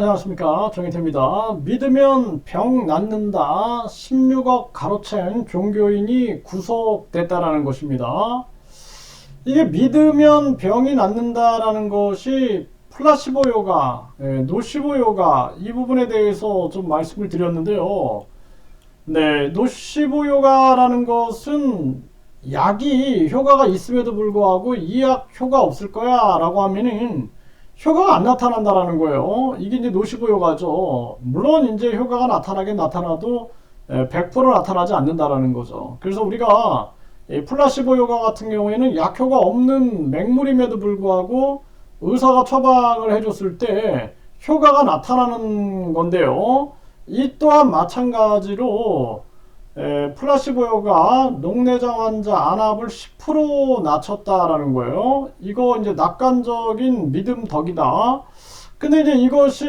안녕하십니까 정희태입니다. 믿으면 병 낫는다 16억 가로챈 종교인이 구속됐다라는 것입니다. 이게 믿으면 병이 낫는다라는 것이 플라시보 요가, 예, 노시보 요가 이 부분에 대해서 좀 말씀을 드렸는데요. 네, 노시보 요가라는 것은 약이 효과가 있음에도 불구하고 이 약 효과 없을 거야 라고 하면은 효과가 안 나타난다라는 거예요. 이게 이제 노시보 효과죠. 물론 이제 효과가 나타나긴 나타나도 100% 나타나지 않는다라는 거죠. 그래서 우리가 플라시보 효과 같은 경우에는 약효가 없는 맹물임에도 불구하고 의사가 처방을 해줬을 때 효과가 나타나는 건데요. 이 또한 마찬가지로 에, 플라시보요가 녹내장 환자 안압을 10% 낮췄다라는 거예요. 이거 이제 낙관적인 믿음 덕이다. 근데 이제 이것이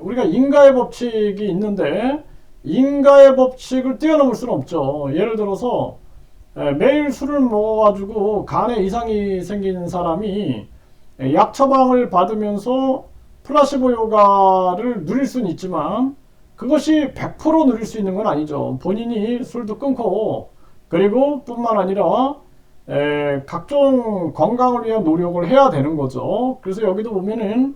우리가 인가의 법칙이 있는데 인가의 법칙을 뛰어넘을 수는 없죠. 예를 들어서 에, 매일 술을 먹어가지고 간에 이상이 생긴 사람이 에, 약 처방을 받으면서 플라시보 요가를 누릴 수는 있지만 그것이 100% 누릴 수 있는 건 아니죠. 본인이 술도 끊고 그리고 뿐만 아니라 에, 각종 건강을 위한 노력을 해야 되는 거죠. 그래서 여기도 보면은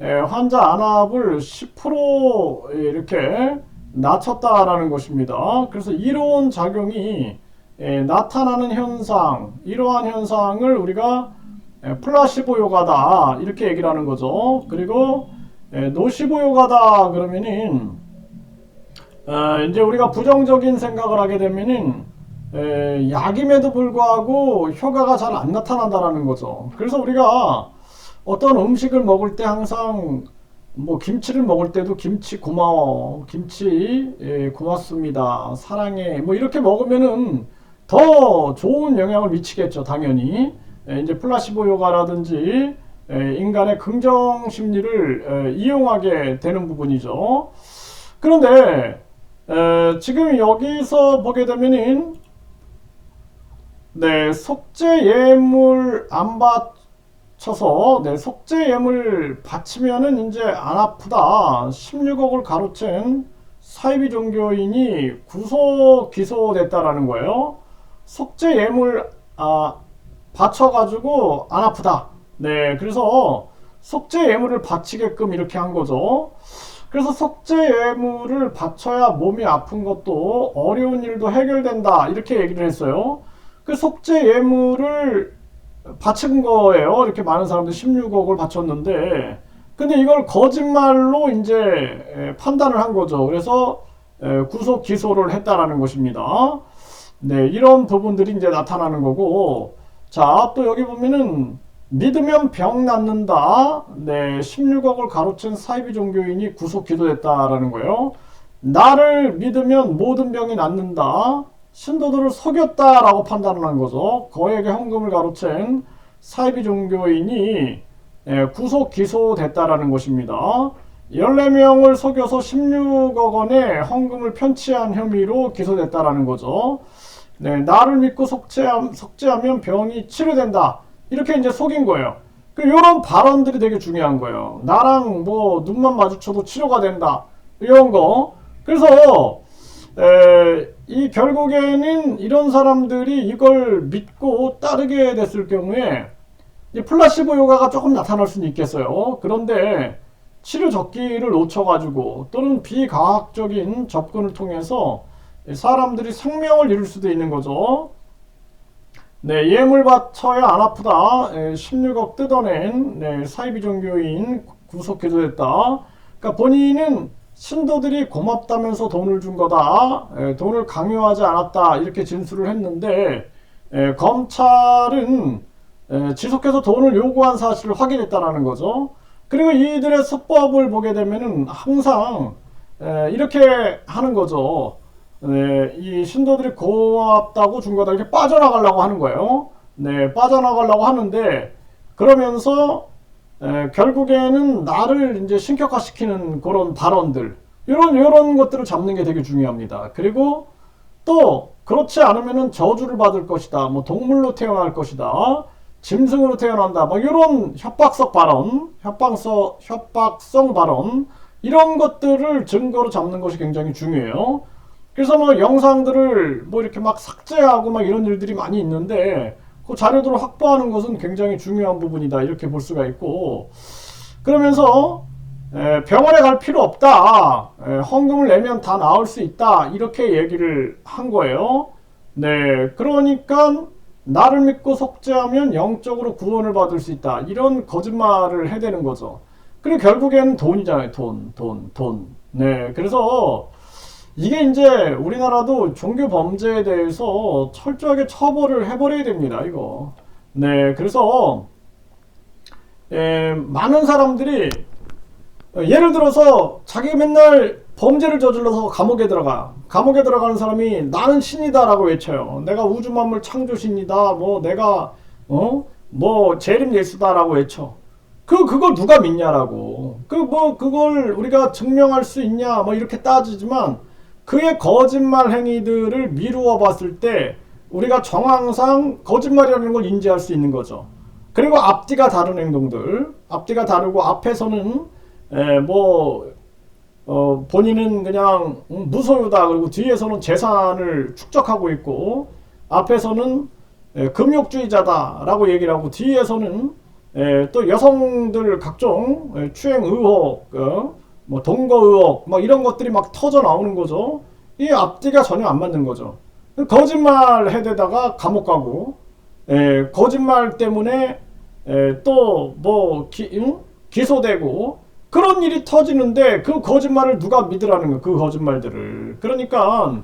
에, 환자 안압을 10% 이렇게 낮췄다라는 것입니다. 그래서 이로운 작용이 에, 나타나는 현상, 이러한 현상을 우리가 에, 플라시보 요가다 이렇게 얘기를 하는 거죠. 그리고 에, 노시보 요가다 그러면은 어, 이제 우리가 부정적인 생각을 하게 되면은 에, 약임에도 불구하고 효과가 잘 안 나타난다라는 거죠. 그래서 우리가 어떤 음식을 먹을 때 항상 뭐 김치를 먹을 때도 김치 고마워, 김치 예, 고맙습니다, 사랑해, 뭐 이렇게 먹으면은 더 좋은 영향을 미치겠죠, 당연히. 에, 이제 플라시보 요가라든지 에, 인간의 긍정 심리를 에, 이용하게 되는 부분이죠. 그런데 에, 지금 여기서 보게 되면은 네 속죄 예물 안 바쳐서 네 속죄 예물 바치면은 이제 안 아프다 16억을 가로챈 사이비 종교인이 구속 기소됐다라는 거예요. 속죄 예물 아 바쳐가지고 안 아프다. 네 그래서 속죄 예물을 바치게끔 이렇게 한 거죠. 그래서 속죄 예물을 바쳐야 몸이 아픈 것도 어려운 일도 해결된다 이렇게 얘기를 했어요. 그 속죄 예물을 바친 거예요. 이렇게 많은 사람들 16억을 바쳤는데 근데 이걸 거짓말로 이제 판단을 한 거죠. 그래서 구속 기소를 했다라는 것입니다. 네, 이런 부분들이 이제 나타나는 거고 자, 또 여기 보면은 믿으면 병 낫는다. 네, 16억을 가로챈 사이비 종교인이 구속 기도했다라는 거예요. 나를 믿으면 모든 병이 낫는다. 신도들을 속였다라고 판단을 한 거죠. 거액의 헌금을 가로챈 사이비 종교인이 예, 구속 기소됐다라는 것입니다. 14명을 속여서 16억 원의 헌금을 편취한 혐의로 기소됐다라는 거죠. 네, 나를 믿고 속죄함, 속죄하면 병이 치료된다. 이렇게 이제 속인 거예요. 그 이런 발언들이 되게 중요한 거예요. 나랑 뭐 눈만 마주쳐도 치료가 된다. 이런 거. 그래서 에, 이 결국에는 이런 사람들이 이걸 믿고 따르게 됐을 경우에 플라시보 효과가 조금 나타날 수는 있겠어요. 그런데 치료 적기를 놓쳐가지고 또는 비과학적인 접근을 통해서 사람들이 생명을 잃을 수도 있는 거죠. 네, 예물 바쳐야 안 아프다. 예, 16억 뜯어낸 네, 사이비 종교인 구속해도됐다. 그러니까 본인은 신도들이 고맙다면서 돈을 준 거다. 예, 돈을 강요하지 않았다. 이렇게 진술을 했는데 예, 검찰은 예, 지속해서 돈을 요구한 사실을 확인했다라는 거죠. 그리고 이들의 수법을 보게 되면은 항상 예, 이렇게 하는 거죠. 네, 이 신도들이 고맙다고 준 거다 이렇게 빠져나가려고 하는 거예요. 네, 빠져나가려고 하는데 그러면서 에, 결국에는 나를 이제 신격화시키는 그런 발언들 이런 이런 것들을 잡는 게 되게 중요합니다. 그리고 또 그렇지 않으면은 저주를 받을 것이다. 뭐 동물로 태어날 것이다. 짐승으로 태어난다. 막 이런 협박성 발언, 협박성 협박성 발언 이런 것들을 증거로 잡는 것이 굉장히 중요해요. 그래서 뭐 영상들을 뭐 이렇게 막 삭제하고 막 이런 일들이 많이 있는데 그 자료들을 확보하는 것은 굉장히 중요한 부분이다 이렇게 볼 수가 있고 그러면서 에, 병원에 갈 필요 없다 에, 헌금을 내면 다 나을 수 있다 이렇게 얘기를 한 거예요. 네, 그러니까 나를 믿고 속죄하면 영적으로 구원을 받을 수 있다 이런 거짓말을 해대는 거죠. 그리고 결국에는 돈이잖아요, 돈, 돈, 돈. 네, 그래서 이게 이제 우리나라도 종교 범죄에 대해서 철저하게 처벌을 해버려야 됩니다. 이거. 네, 그래서 에, 많은 사람들이 예를 들어서 자기 맨날 범죄를 저질러서 감옥에 들어가. 감옥에 들어가는 사람이 나는 신이다라고 외쳐요. 내가 우주 만물 창조신이다. 뭐 내가 어 뭐 재림 예수다라고 외쳐. 그 그걸 누가 믿냐라고. 그 뭐 그걸 우리가 증명할 수 있냐 뭐 이렇게 따지지만 그의 거짓말 행위들을 미루어 봤을 때 우리가 정황상 거짓말이라는 걸 인지할 수 있는 거죠. 그리고 앞뒤가 다른 행동들, 앞뒤가 다르고 앞에서는 에, 뭐 어, 본인은 그냥 음, 무소유다 그리고 뒤에서는 재산을 축적하고 있고 앞에서는 에, 금욕주의자다라고 얘기를 하고 뒤에서는 에, 또 여성들 각종 에, 추행 의혹, 어, 뭐 동거 의혹, 막 이런 것들이 막 터져 나오는 거죠. 이 앞뒤가 전혀 안 맞는 거죠. 거짓말 해대다가 감옥 가고, 에, 거짓말 때문에 또뭐 응? 기소되고 그런 일이 터지는데 그 거짓말을 누가 믿으라는 거, 그 거짓말들을. 그러니까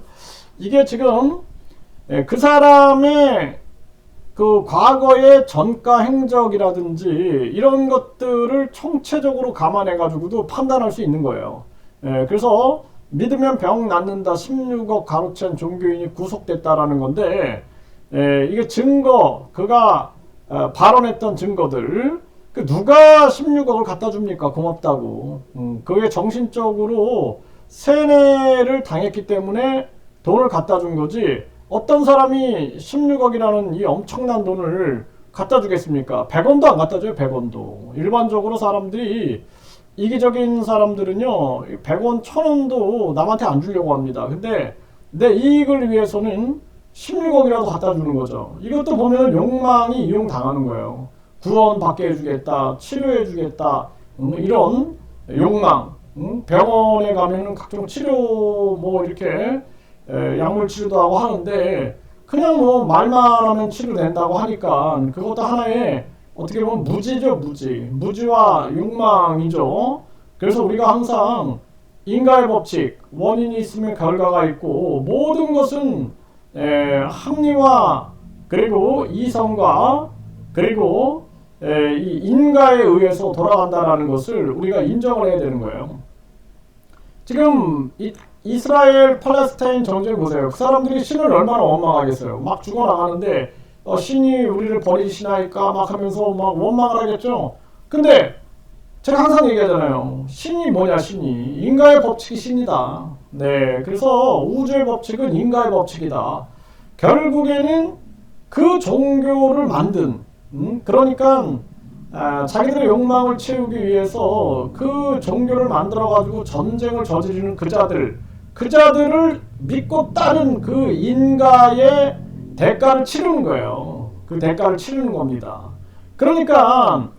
이게 지금 에, 그 사람의 그 과거의 전가 행적이라든지 이런 것들을 총체적으로 감안해 가지고도 판단할 수 있는 거예요. 예, 그래서 믿으면 병 낫는다 16억 가로챈 종교인이 구속됐다라는 건데 예, 이게 증거 그가 어, 발언했던 증거들 그 누가 16억을 갖다 줍니까 고맙다고 음, 그게 정신적으로 세뇌를 당했기 때문에 돈을 갖다 준 거지 어떤 사람이 16억이라는 이 엄청난 돈을 갖다 주겠습니까? 100원도 안 갖다 줘요, 100원도. 일반적으로 사람들이 이기적인 사람들은요, 100원, 1000원도 남한테 안 주려고 합니다. 근데 내 이익을 위해서는 16억이라도 갖다 주는 거죠. 이것도 보면 욕망이 이용당하는 거예요. 구원 받게 해주겠다, 치료해주겠다, 음, 이런 욕망. 음, 병원에 가면은 각종 치료 뭐 이렇게 에, 약물 치료도 하고 하는데 그냥 뭐 말만 하면 치료된다고 하니까 그것도 하나의 어떻게 보면 무지죠 무지 무지와 욕망이죠 그래서 우리가 항상 인가의 법칙 원인이 있으면 결과가 있고 모든 것은 에, 합리화 그리고 이성과 그리고 에, 이 인가에 의해서 돌아간다라는 것을 우리가 인정을 해야 되는 거예요. 지금 이, 이스라엘 팔레스타인 전쟁 보세요. 그 사람들이 신을 얼마나 원망하겠어요. 막 죽어나가는데 어, 신이 우리를 버리시나이까 막 하면서 막 원망을 하겠죠. 근데 제가 항상 얘기하잖아요. 신이 뭐냐 신이 인가의 법칙이 신이다. 네, 그래서 우주의 법칙은 인가의 법칙이다. 결국에는 그 종교를 만든 음? 그러니까 아, 자기들의 욕망을 채우기 위해서 그 종교를 만들어 가지고 전쟁을 저지르는 그자들 그 자들을 믿고 따른 그 인가의 대가를 치르는 거예요. 그 대가를 치르는 겁니다. 그러니까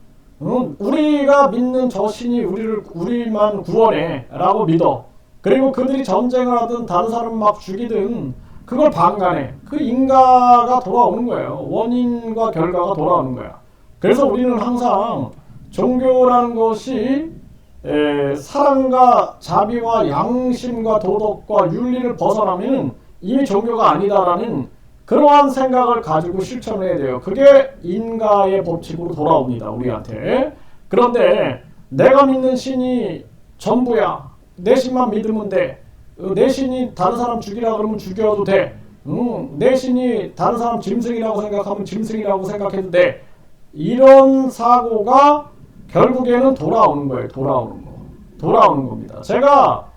음, 우리가 믿는 저 신이 우리를 우리만 구원해라고 믿어. 그리고 그들이 전쟁을 하든 다른 사람 막 죽이든 그걸 방관해. 그 인가가 돌아오는 거예요. 원인과 결과가 돌아오는 거야. 그래서 우리는 항상 종교라는 것이 에, 사랑과 자비와 양심과 도덕과 윤리를 벗어나면 이미 종교가 아니다라는 그러한 생각을 가지고 실천해야 돼요. 그게 인가의 법칙으로 돌아옵니다. 우리한테. 그런데 내가 믿는 신이 전부야. 내 신만 믿으면 돼. 어, 내 신이 다른 사람 죽이라 그러면 죽여도 돼. 음, 내 신이 다른 사람 짐승이라고 생각하면 짐승이라고 생각해도 돼. 이런 사고가 결국에는 돌아오는 거예요. 돌아오는 거. 돌아오는 겁니다. 제가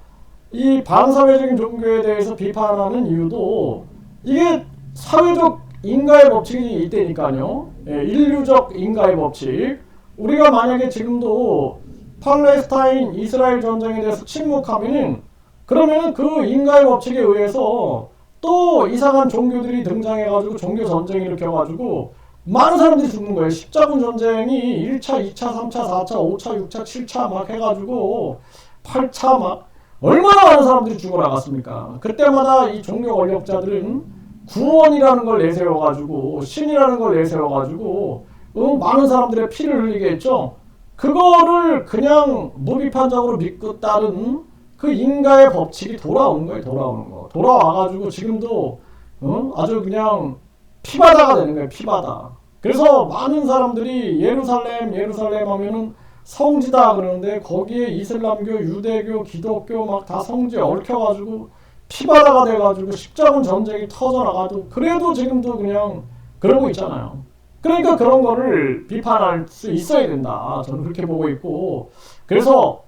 이 반사회적인 종교에 대해서 비판하는 이유도 이게 사회적 인가의 법칙이 있다니까요. 예, 인류적 인가의 법칙. 우리가 만약에 지금도 팔레스타인 이스라엘 전쟁에 대해서 침묵하면은 그러면은 그 인가의 법칙에 의해서 또 이상한 종교들이 등장해가지고 종교 전쟁 일으켜가지고 많은 사람들이 죽는 거예요. 십자군 전쟁이 1차, 2차, 3차, 4차, 5차, 6차, 7차 막 해가지고 8차 막 얼마나 많은 사람들이 죽어나갔습니까? 그때마다 이 종교 권력자들은 구원이라는 걸 내세워가지고 신이라는 걸 내세워가지고 어, 많은 사람들의 피를 흘리게 했죠. 그거를 그냥 무비판적으로 믿고 따른 그 인가의 법칙이 돌아온 거예요. 돌아오는 거. 돌아와가지고 지금도 어? 아주 그냥 피바다가 되는 거예요. 피바다. 그래서 많은 사람들이 예루살렘 예루살렘 하면은 성지다 그러는데 거기에 이슬람교, 유대교, 기독교 막 다 성지에 얽혀가지고 피바다가 돼가지고 십자군 전쟁이 터져나가도 그래도 지금도 그냥 그러고 있잖아요. 그러니까 그런 거를 비판할 수 있어야 된다. 저는 그렇게 보고 있고 그래서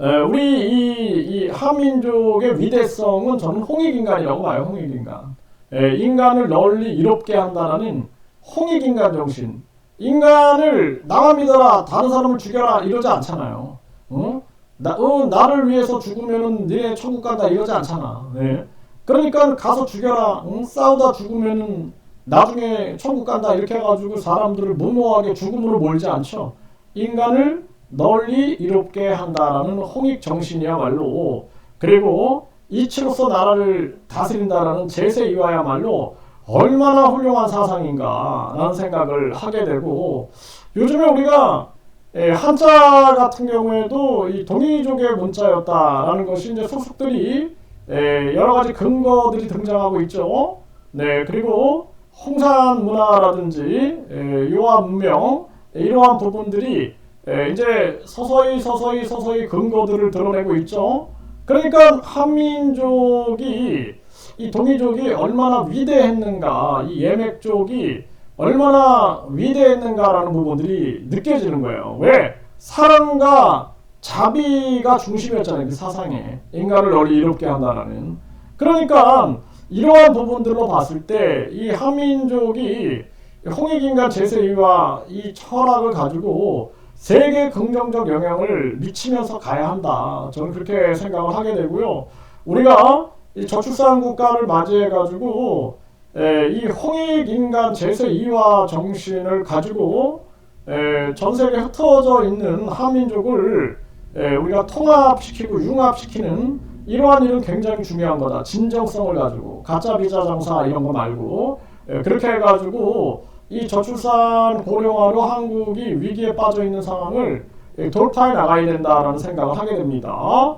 에, 우리 이, 이 한민족의 위대성은 저는 홍익인간이라고 봐요. 홍익인간. 에, 인간을 널리 이롭게 한다는 홍익인간 정신. 인간을 나만 믿어라, 다른 사람을 죽여라 이러지 않잖아요. 어? 나, 어, 나를 위해서 죽으면은 니네 천국 간다 이러지 않잖아. 네. 그러니까 가서 죽여라. 응? 싸우다 죽으면은 나중에 천국 간다 이렇게 해가지고 사람들을 무모하게 죽음으로 몰지 않죠. 인간을 널리 이롭게 한다라는 홍익 정신이야말로 그리고 이치로서 나라를 다스린다라는 제세 이와야말로 얼마나 훌륭한 사상인가라는 생각을 하게 되고 요즘에 우리가 예, 한자 같은 경우에도 이 동이족의 문자였다라는 것이 이제 소속들이 예, 여러 가지 근거들이 등장하고 있죠. 네, 그리고 홍산 문화라든지 예, 요한 문명 예, 이러한 부분들이 예, 이제 서서히 서서히 서서히 근거들을 드러내고 있죠. 그러니까 한민족이 이 동이족이 얼마나 위대했는가, 이 예맥족이 얼마나 위대했는가라는 부분들이 느껴지는 거예요. 왜? 사랑과 자비가 중심이었잖아요. 그 사상에. 인간을 널리 이롭게 한다라는. 그러니까 이러한 부분들로 봤을 때이 한민족이 홍익인간 제세위와 이 철학을 가지고 세계 긍정적 영향을 미치면서 가야 한다. 저는 그렇게 생각을 하게 되고요. 우리가 이 저출산 국가를 맞이해 가지고 이 홍익 인간 제세 이화 정신을 가지고 에, 전 세계 흩어져 있는 한민족을 에, 우리가 통합시키고 융합시키는 이러한 일은 굉장히 중요한 거다. 진정성을 가지고 가짜 비자 장사 이런 거 말고 에, 그렇게 해가지고 이 저출산 고령화로 한국이 위기에 빠져 있는 상황을 에, 돌파해 나가야 된다라는 생각을 하게 됩니다.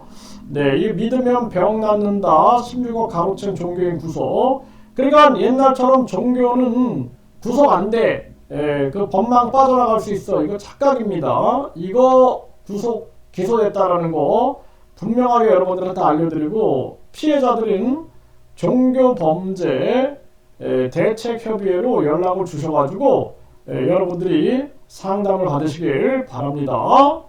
네, 이 믿으면 병 낫는다. 16억 가로챈 종교인 구속. 그러니까 옛날처럼 종교는 구속 안 돼. 예, 그 법망 빠져나갈 수 있어. 이거 착각입니다. 이거 구속 기소됐다라는 거 분명하게 여러분들한테 알려드리고 피해자들은 종교 범죄 예, 대책 협의회로 연락을 주셔가지고 예, 여러분들이 상담을 받으시길 바랍니다.